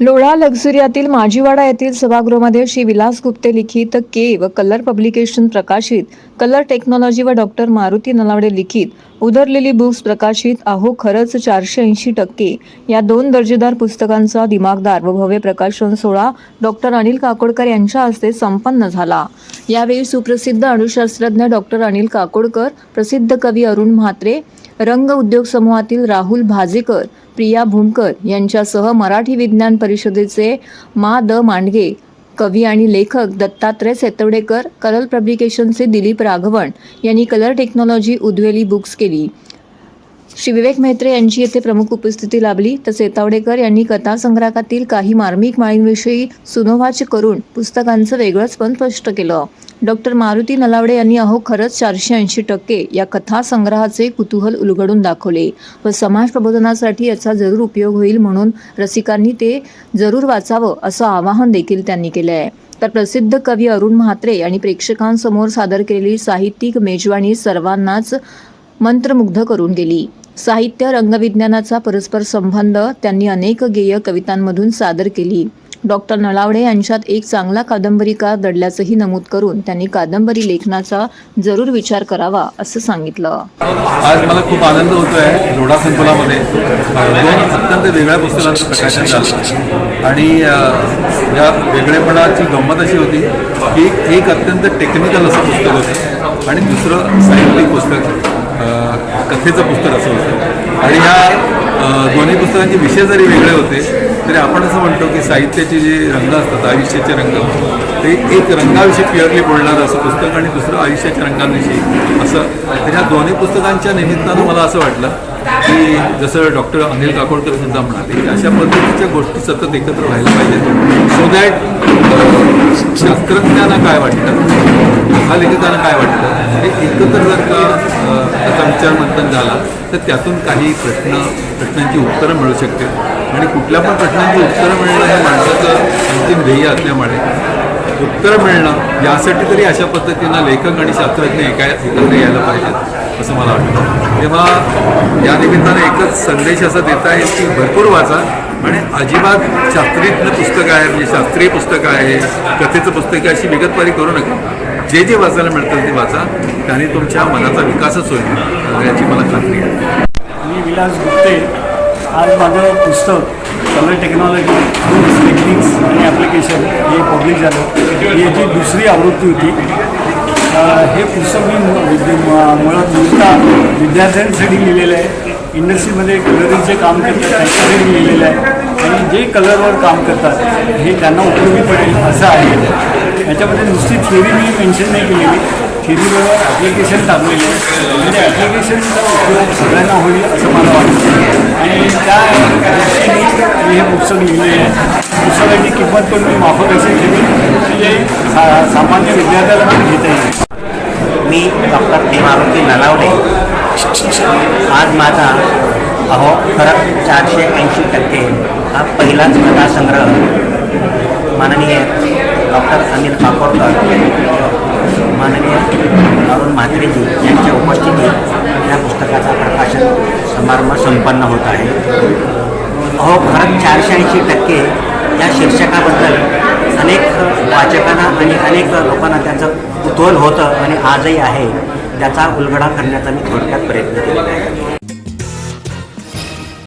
लोढा लक्झुरियातील माजीवाडा येथील सभागृहामध्ये श्री विलास गुप्ते लिखित के व कलर पब्लिकेशन प्रकाशित. कलर टेक्नॉलॉजी व डॉक्टर मारुती नलावडे लिखित. उधरलेली बुक्स प्रकाशित. आहो खरंच चारशे ऐंशी टक्के. या दोन दर्जेदार पुस्तकांचा दिमागदार व भव्य प्रकाशन सोहळा डॉक्टर अनिल काकोडकर यांच्या हस्ते संपन्न झाला. यावेळी सुप्रसिद्ध अणुशास्त्रज्ञ डॉक्टर अनिल काकोडकर प्रसिद्ध कवी अरुण म्हात्रे रंग उद्योग समूहातील राहुल भाजेकर प्रिया भूमकर यांच्यासह मराठी विज्ञान परिषदेचे मा द मांडगे कवी आणि लेखक दत्तात्रय सेतवडेकर कलर पब्लिकेशनचे दिलीप राघवण यांनी कलर टेक्नॉलॉजी उद्वेली बुक्स केली. श्री विवेक मेहत्रे यांची येथे प्रमुख उपस्थिती लाभली. तर सेतावडेकर यांनी कथासंग्रहातील काही मार्मिक माळींविषयी सुनोवाच करून पुस्तकांचं वेगळंच पण स्पष्ट केलं. डॉक्टर मारुती नलावडे यांनी अहो खरंच चारशे ऐंशी टक्के या कथासंग्रहाचे कुतूहल उलगडून दाखवले. व समाज प्रबोधनासाठी याचा जरूर उपयोग होईल म्हणून रसिकांनी ते जरूर वाचावं असं आवाहन देखील त्यांनी केलं आहे तर प्रसिद्ध कवी अरुण म्हात्रे आणि प्रेक्षकांसमोर सादर केलेली साहित्यिक मेजवानी सर्वांनाच मंत्रमुग्ध करून गेली. साहित्य रंगविज्ञानाचा परस्पर संबंध त्यांनी अनेक गेय कवितांमधून सादर केली. डॉक्टर नलावडे यांच्यात एक चांगला कादंबरीकार दडल्याचंही नमूद करून त्यांनी कादंबरी लेखनाचा जरूर विचार करावा असं सांगितलं. आज मला खूप आनंद होतो आहे लोढा संकुलामध्ये. दोन अत्यंत वेगळ्या पुस्तकांचं प्रकाशन झालं. आणि या वेगळेपणाची गंमत अशी होती की एक अत्यंत टेक्निकल असं पुस्तक होतं. आणि दुसरं साहित्यिक पुस्तक. कथेचं पुस्तक असं होतं. आणि ह्या दोन्ही पुस्तकांचे विषय जरी वेगळे होते तरी आपण असं म्हणतो की साहित्याचे जे रंग असतात आयुष्याचे रंग ते एक रंगाविषयी प्युअरली बोलणारं असं पुस्तक आणि दुसरं आयुष्याच्या रंगांविषयी असं. तर ह्या दोन्ही पुस्तकांच्या निमित्तानं मला असं वाटलं की जसं डॉक्टर अनिल काकोडकर सुद्धा म्हणाले की अशा पद्धतीच्या गोष्टी सतत एकत्र व्हायला पाहिजेत. सो दॅट शास्त्रज्ञांना काय वाटतं? कथा लेखकांना काय वाटतं? हे एकत्र जर का त्याचा विचार मंथन झाला तर त्यातून काही प्रश्न प्रश्नांची उत्तरं मिळू शकते आणि कुठल्या पण प्रश्नांची उत्तरं मिळणं हे माणसाचं अंतिम ध्येय असल्यामुळे उत्तरं मिळणं यासाठी तरी अशा पद्धतीनं लेखक आणि शास्त्रज्ञ एका एकत्र यायला पाहिजेत असं मला वाटतं. तेव्हा या निमित्तानं एकच संदेश असा देता येईल की भरपूर वाचा आणि अजिबात शास्त्रीतलं पुस्तकं आहे म्हणजे शास्त्रीय पुस्तकं आहे कथेचं पुस्तक आहे अशी विगतवारी करू नका. जे जे वाचायला मिळतं ते वाचा त्याने तुमच्या मनाचा विकासच होईल याची मला खात्री आहे. मी विलास गुप्ते. आज माझं पुस्तक कलर टेक्नॉलॉजी टूल्स टेक्निक्स आणि ॲप्लिकेशन हे पब्लिश झालं. ही याची दुसरी आवृत्ती होती. हे पुस्तक मी म- मुळात मुलता विद्यार्थ्यांसाठी लिहिलेलं आहे. इंडस्ट्रीमध्ये कलरिंगचे काम करतात त्यांच्यासाठी लिहिलेलं आहे. आणि जे कलरवर काम करतात हे त्यांना उपयोगी पडेल असं आहे. याच्यामध्ये नुसती थिअरी मी मेन्शन नाही केलेली. थिअरीबरोबर ॲप्लिकेशन टाकलेले. आहे म्हणजे ॲप्लिकेशनचा उपयोग सगळ्यांना होईल असं मला वाटतं. आणि त्या दृष्टीने मी हे पुस्तक लिहिले आहे पुस्तकाची किंमत पण मी माफक असेल ठेवी की जे सा सामान्य विद्यार्थ्याला पण घेता येईल. मी डॉक्टर के मारुती नलावडे. आज माझा अहो खरं चारशे ऐंशी टक्के हा पहिलाच कथासंग्रह माननीय डॉक्टर अनिल काकोडकर माननीय अरुण म्हात्रेजी यांच्या उपस्थितीत या पुस्तकाचा प्रकाशन समारंभ संपन्न होत आहे. अहो खरंच चारशे ऐंशी टक्के या शीर्षकाबद्दल अनेक वाचकांना आणि अनेक लोकांना त्यांचं कुतूहल होतं आणि आजही आहे. त्याचा उलगडा करण्याचा मी थोडक्यात प्रयत्न केला